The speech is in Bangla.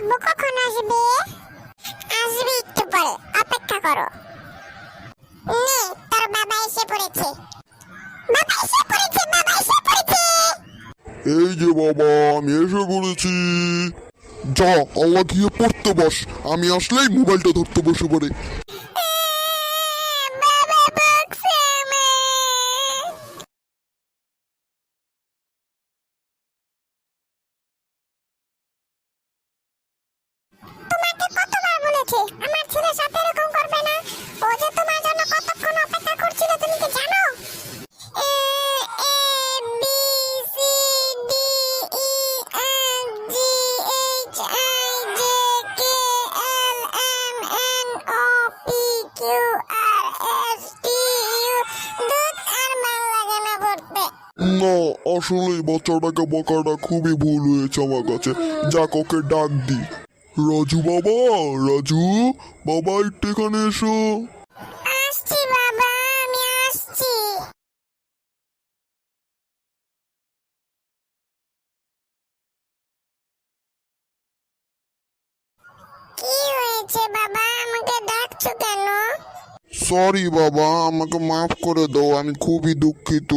আব্বু কখন আসবে? আসবে একটু পরে, অপেক্ষা করো। নে, তোর বাবা এসে পড়েছে। বাবা এসে পড়েছে, বাবা এসে পড়েছে। এই যে বাবা, আমি এসে পড়েছি। যা, আল্লাহ গিয়ে পড়তে বস। আমি আসলেই মোবাইলটা ধরতে বসে পড়ে। না আসলে বাচ্চাটাকে বকাটা খুবই ভুল হয়েছে আমার কাছে। যাক ওকে ডাক দি রাজু বাবা রাজু বাবা একটু এখানে এসো। আসছি বাবা আমি আসছি। কি হয়েছে বাবা আমাকে ডাকছো কেন? সরি বাবা আমাকে মাফ করে দাও আমি খুবই দুঃখিত।